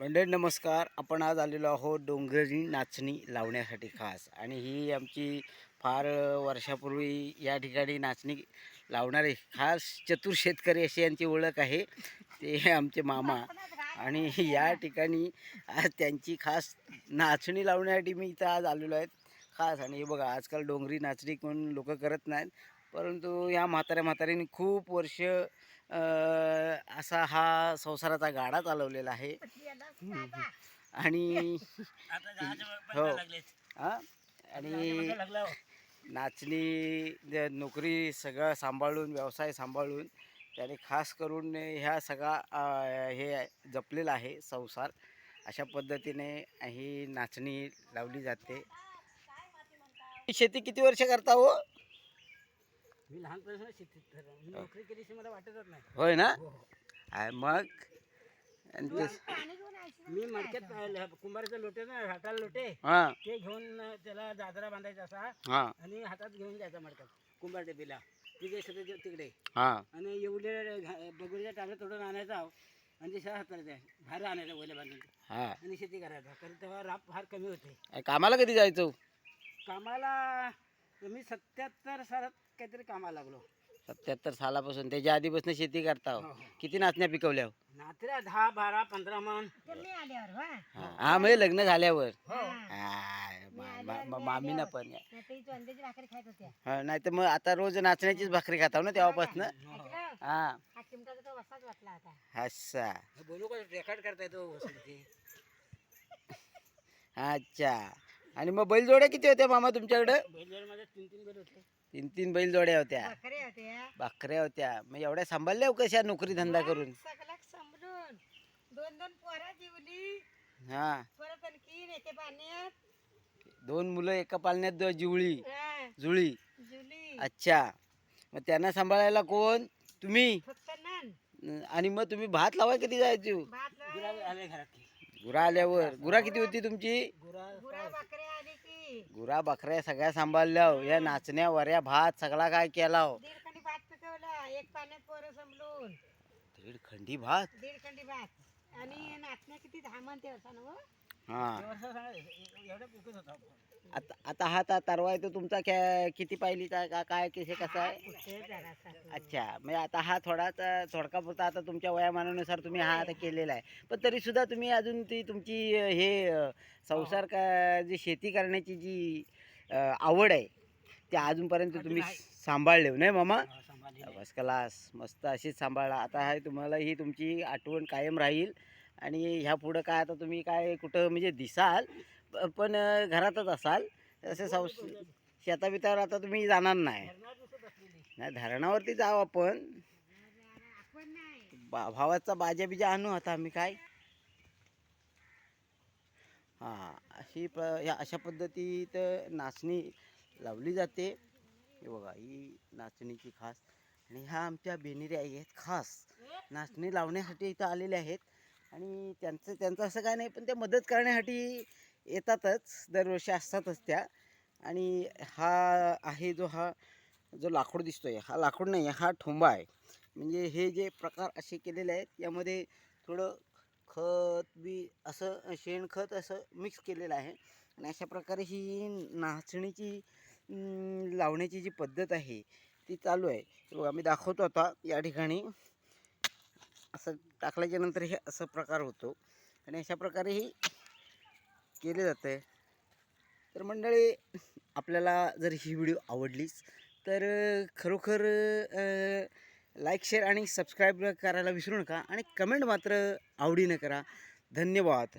मंडळी नमस्कार. आपण आज आलेलो आहोत डोंगरी नाचणी लावण्यासाठी खास. आणि ही आमची फार वर्षापूर्वी या ठिकाणी नाचणी लावणारे खास चतुर शेतकरी अशी यांची ओळख आहे. ते आमचे मामा. आणि या ठिकाणी आज त्यांची खास नाचणी लावण्यासाठी मी इथं आज आलेलो आहे. खास. आणि हे बघा आजकाल डोंगरी नाचणी कोण लोक करत नाहीत. परंतु या म्हाताऱ्या म्हातारीने खूप वर्ष असा हा संसाराचा गाडा चालवलेला आहे. आणि हो. हा? आणि नाचणी ज- नोकरी सगळं सांभाळून व्यवसाय सांभाळून त्याने खास करून ह्या सगळा हे जपलेला आहे संसार. अशा पद्धतीने ही नाचणी लावली जाते. शेती किती वर्ष करता हो? मी लहानपणापासून शेतीत तर मी नोकरी केल्याशी मला वाटतच नाही. होय ना? हो, हो. आहे मग? आणि ते मी मडक्यात पाहिलं, कुंभाराचे लोटे ना हाताला लोटे हां. ते घेऊन अं, त्याला दादरा बांधायचा असा हां. आणि हातात घेऊन जायचा मडक्यात कुंभार डबीला. तिथे सगळे तिकडे. हां. आणि एवढे बगुरीच्या टाकले तोडून आणायचा आणि ते सगळं हाताला बाहेर आणायचं वैले बांधून. हां. आणि शेती करायचा. कारण तेव्हा राप फार कमी होते. कामाला कधी जायचो? कामाला मी सत्याहत्तर सालात काहीतरी कामाला लागलो. सत्याहत्तर सालापासून. त्याच्या आधीपासून शेती करता हो. हो, हो. किती नाचण्या पिकवल्या हो? नात्र्या दहा बारा पंधरा मन. हा हा, म्हणजे लग्न झाल्यावर. हो. हा, मा- मा- मा- मामीना पण. भाकरी खात होत्या. हा, नाही तर मग आता रोज नाचण्याचीच भाकरी खाता ना तेव्हापासून? हो. हा. हा चिमटा तो वसाच वाटला आता असा हे बोलू का रेकॉर्ड करता येतो वसंती अच्छा. आणि मग बैलजोड्या किती होत्या मामा तुमच्याकडं? बैलगाडीमध्ये तीन तीन बैल होते. तीन तीन बैलजोड्या होत्या. भाकरी होत्या. भाकऱ्या होत्या. मग एवढ्या सांभाळल्या हो कशा नोकरी धंदा करून? दोन दोन पोरा जीवली. हा. परत आणखी नेते पाण्यात. दोन मुलं एका पालण्यात दो- जिवळी हा, जुळी. जुली अच्छा. मग त्यांना सांभाळायला कोण? तुम्ही? फक्त नन. आणि मग तुम्ही भात लावाय कधी जायची? भात गुरा आले घरात गुरा आल्यावर. गुरा किती होती तुमची? गुरा गुरा बकऱ्या सगळ्या सांभाळल्या हो. या नाचण्या वऱ्या भात सगळा काय केला हो दीड खंडी भात पिकवला एक पाण्यात पोरं समजून दीड खंडी भात? दीड खंडी भात. आणि नाचण्या किती दहा मन ते असं ना हा. आता आता हा ता- तरवा आहे तो तुमचा किती पायलीचा आहे का काय कसे कसा आहे? अच्छा म्हणजे आता हा थोडाच थोडका पुरता आता तुमच्या वयामानानुसार तुम्ही हा आता केलेला आहे. पण तरी सुद्धा तुम्ही अजून ती तुमची हे अ, संसार का जी शेती करण्याची जी अ, आवड आहे ती अजूनपर्यंत तुम्ही. सांभाळले नाही मामा? बस क्लास मस्त अशीच सांभाळा. आता हे तुम्हाला ही तुमची आठवण कायम राहील. आणि ह्या पुढं काय आता तुम्ही काय कुठं म्हणजे दिसाल पण घरातच असाल तसे सौ शेताबितावर आता तुम्ही जाणार नाही. नाही धरणावरती जाऊ आपण. आपण नाही. बा भावाचा बाजा बिजा आणू आता आम्ही काय? हां अशी प ह्या अशा पद्धतीत नाचणी लावली जाते. हे बघा ही नाचणीची खास. आणि ह्या आमच्या बेनेरी आई आहेत खास. नाचणी लावण्यासाठी इथं आलेले आहेत. आणि त्यांचं त्यांचं असं काय नाही पण त्या मदत करण्यासाठी येतातच दरवर्षी असतातच त्या. आणि हा आहे जो हा जो लाकूड दिसतो आहे हा लाकूड नाही हा ठोंबा आहे. म्हणजे हे जे प्रकार असे केलेले आहेत यामध्ये थोडं खत बी असं शेणखत असं मिक्स केलेलं आहे. आणि अशा प्रकारे ही नाचणीची लावण्याची जी पद्धत आहे ती चालू आहे. आम्ही दाखवतो आता या ठिकाणी. असं टाकल्याच्यानंतर हे असं प्रकार होतो. आणि अशा प्रकारे ही केले जाते. तर मंडळी आपल्याला जर ही व्हिडिओ आवडलीच तर खरोखर लाईक शेअर आणि सबस्क्राईब करायला विसरू नका आणि कमेंट मात्र आवडीनं करा. धन्यवाद.